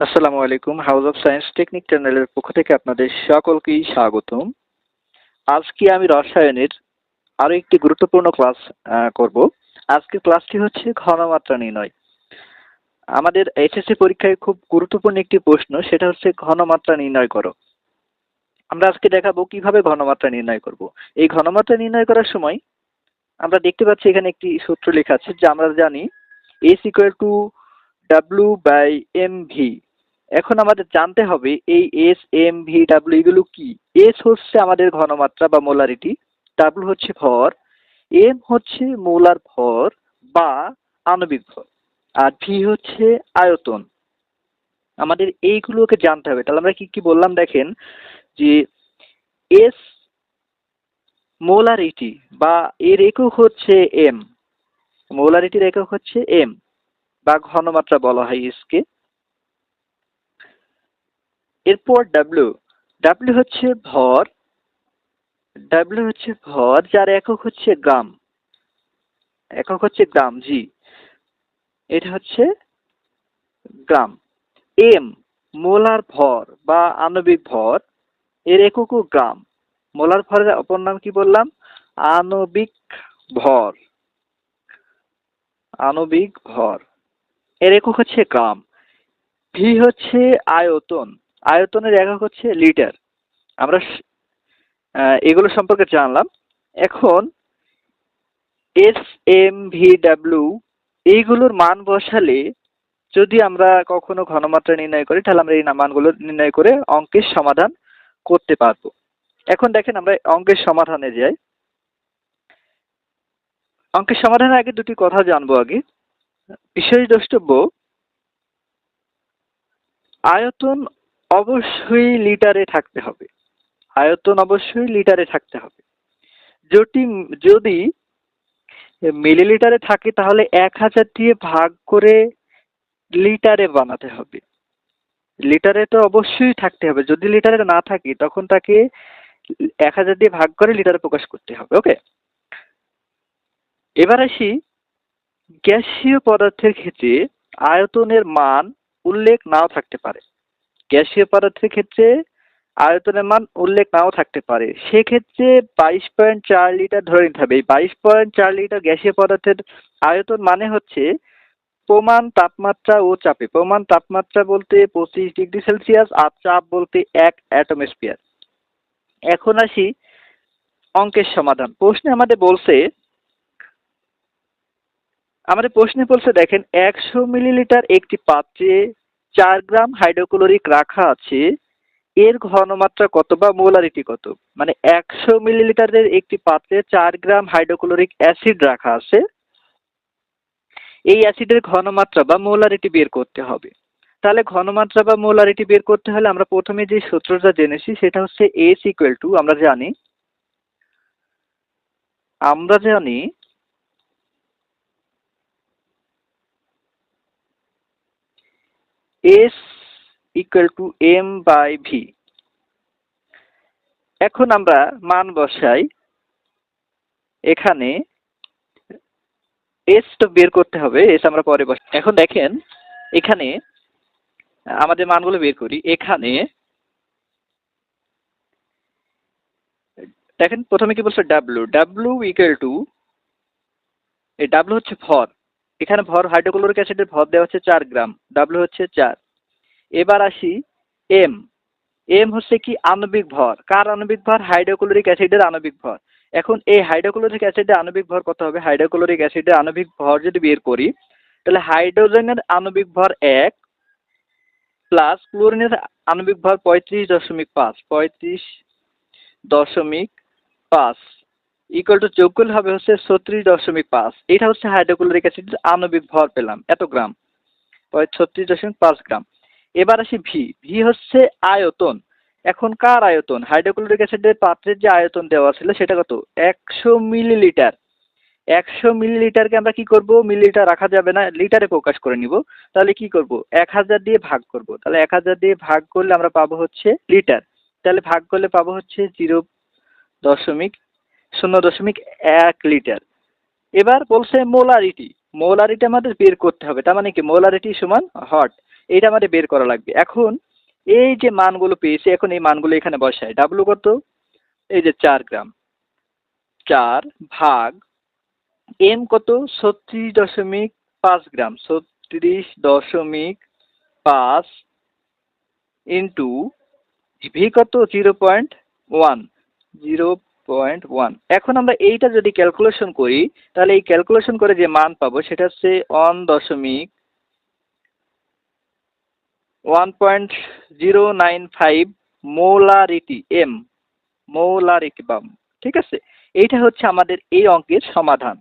আসসালামু আলাইকুম house of science technique চ্যানেলের পক্ষ থেকে আপনাদের সকলকেই স্বাগতম। আজকে আমি রসায়নের আরও একটি গুরুত্বপূর্ণ ক্লাস করব। আজকে ক্লাসটি হচ্ছে ঘনমাত্রা নির্ণয়। আমাদের এইচএসসি পরীক্ষায় খুব গুরুত্বপূর্ণ একটি প্রশ্ন, সেটা হচ্ছে ঘনমাত্রা নির্ণয় করো। আমরা আজকে দেখাবো কীভাবে ঘনমাত্রা নির্ণয় করব। এই ঘনমাত্রা নির্ণয় করার সময় আমরা দেখতে পাচ্ছি এখানে একটি সূত্র লেখা আছে, যে আমরা জানি S equal to W by M V এখন আমাদের জানতে হবে এই এস এম ভি ডাব্লু এগুলো কি? এস হচ্ছে আমাদের ঘনমাত্রা বা মোলারিটি ডাব্লু হচ্ছে ভর এম হচ্ছে মোলার ভর বা আণবিক ভর, আর ভি হচ্ছে আয়তন। আমাদের এইগুলোকে জানতে হবে। তাহলে আমরা কি কি বললাম দেখেন যে এস মোলারিটি বা এর একক হচ্ছে এম মোলারিটির একক হচ্ছে এম বা ঘনমাত্রা বলা হয় এসকে এরপর ডাব্লিউ ডাব্লিউ হচ্ছে ভর ডাব্লিউ হচ্ছে ভর, যার একক হচ্ছে গ্রাম। একক হচ্ছে গ্রাম, জি। এটা হচ্ছে গ্রাম। এম মোলার ভর বা আণবিক ভর, এর এককও গ্রাম। মোলার ভরের অপর নাম কি বললাম? আণবিক ভর। আণবিক ভর। এর একক হচ্ছে গ্রাম। ভি হচ্ছে আয়তন। আয়তনের একক হচ্ছে লিটার। আমরা এগুলো সম্পর্কে জানলাম। এখন এস এম ভি ডাব্লিউ এইগুলোর মান বসালে যদি আমরা কখনো ঘনমাত্রা নির্ণয় করি, তাহলে আমরা এই মানগুলো নির্ণয় করে অঙ্কের সমাধান করতে পারব। এখন দেখেন আমরা অঙ্কের সমাধানে যাই। অঙ্কের সমাধানের আগে দুটি কথা জানব আগে। বিশেষ দ্রষ্টব্য, আয়তন অবশ্যই লিটারে থাকতে হবে। আয়তন অবশ্যই লিটারে থাকতে হবে। যদি যদি মিলিলিটারে থাকে তাহলে এক হাজার দিয়ে ভাগ করে লিটারে বানাতে হবে। লিটারে তো অবশ্যই থাকতে হবে। যদি লিটারে না থাকে তখন তাকে এক হাজার দিয়ে ভাগ করে লিটারে প্রকাশ করতে হবে ওকে এবার আসি গ্যাসীয় পদার্থের ক্ষেত্রে আয়তনের মান উল্লেখ নাও থাকতে পারে। গ্যাসীয় পদার্থের ক্ষেত্রে আয়তনের মান উল্লেখ নাও থাকতে পারে। সেক্ষেত্রে বাইশ পয়েন্ট চার লিটার ধরে নিতে হবে। এই বাইশ পয়েন্ট চার লিটার গ্যাসীয় পদার্থের আয়তন মানে হচ্ছে প্রমাণ তাপমাত্রা ও চাপে। প্রমাণ তাপমাত্রা বলতে পঁচিশ ডিগ্রি সেলসিয়াস আর চাপ বলতে এক অ্যাটমস্ফিয়ার। এখন আসি অঙ্কের সমাধান। প্রশ্নে আমাদের বলছে, আমাদের প্রশ্নে বলছে দেখেন, একশো মিলিলিটার একটি পাত্রে চার গ্রাম হাইড্রোক্লোরিক রাখা আছে, এর ঘনমাত্রা কত বা মোলারিটি কত? মানে একশো মিলিলিটারের একটি পাত্রে চার গ্রাম হাইড্রোক্লোরিক অ্যাসিড রাখা আছে, এই অ্যাসিডের ঘনমাত্রা বা মোলারিটি বের করতে হবে। তাহলে ঘনমাত্রা বা মোলারিটি বের করতে হলে আমরা প্রথমে যে সূত্রটা জেনেছি, সেটা হচ্ছে এস ইকুয়াল টু আমরা জানি আমরা জানি S equal to M by V এখন আমরা মান বসাই। এখানে এস তো বের করতে হবে এস আমরা পরে বস এখন দেখেন, এখানে আমাদের মানগুলো বের করি, এখানে দেখেন প্রথমে কি বলছে ডাব্লু ডাব্লু ইকুয়াল টু এই ডাব্লু হচ্ছে ভর এখানে ভর হাইড্রোক্লোরিক অ্যাসিডের ভর দেওয়া হচ্ছে চার গ্রাম ডাব্লু হচ্ছে চার। এবার আসি এম এম হচ্ছে কি আণবিক ভর। কার আণবিক ভর? হাইড্রোক্লোরিক অ্যাসিডের আণবিক ভর। এখন এই হাইড্রোক্লোরিক অ্যাসিডের আণবিক ভর কত হবে? হাইড্রোক্লোরিক অ্যাসিডের আণবিক ভর যদি বের করি, তাহলে হাইড্রোজেনের আণবিক ভর এক প্লাস ক্লোরিনের আণবিক ভর পঁয়ত্রিশ দশমিক পাঁচ, পঁয়ত্রিশ দশমিক পাঁচ। ইকুয়াল টু যোগ করলে হবে হচ্ছে ছত্রিশ দশমিক পাঁচ। এটা হচ্ছে হাইড্রোক্লোরিক অ্যাসিডের আণবিক ভর পেলাম। এত গ্রাম। ছত্রিশ দশমিক পাঁচ গ্রাম। এবার আসি ভি ভি হচ্ছে আয়তন। এখন কার আয়তন? হাইড্রোক্লোরিক অ্যাসিডের পাত্রের যে আয়তন দেওয়া ছিল সেটা কত? একশো মিলিলিটার একশো মিলিলিটারকে আমরা কি করব? মিলিলিটার রাখা যাবে না। লিটারে প্রকাশ করে নিব। তাহলে কি করব? এক হাজার দিয়ে ভাগ করব। তাহলে এক হাজার দিয়ে ভাগ করলে আমরা পাবো হচ্ছে লিটার তাহলে ভাগ করলে পাবো হচ্ছে জিরো দশমিক শূন্য দশমিক এক লিটার। এবার বলছে মোলারিটি। মোলারিটি আমাদের বের করতে হবে। তার মানে কি? মোলারিটি সমান হট। এইটা আমাদের বের করা লাগবে। এখন এই যে মানগুলো পেয়েছে, এখন এই মানগুলো এখানে বসায় ডাব্লু কত? এই যে চার গ্রাম। চার ভাগ এম কত? ছত্রিশ দশমিক পাঁচ গ্রাম। ছত্রিশ দশমিক পাঁচ ইন্টু ভি কত? Zero point one zero point one এখন আমরা এইটা যদি ক্যালকুলেশন করি, তাহলে এই ক্যালকুলেশন করে যে মান পাবো, সেটা হচ্ছে ওয়ান দশমিক one point zero nine five molarity M molarity বাম ঠিক আছে? এইটা হচ্ছে আমাদের এই অঙ্কের সমাধান।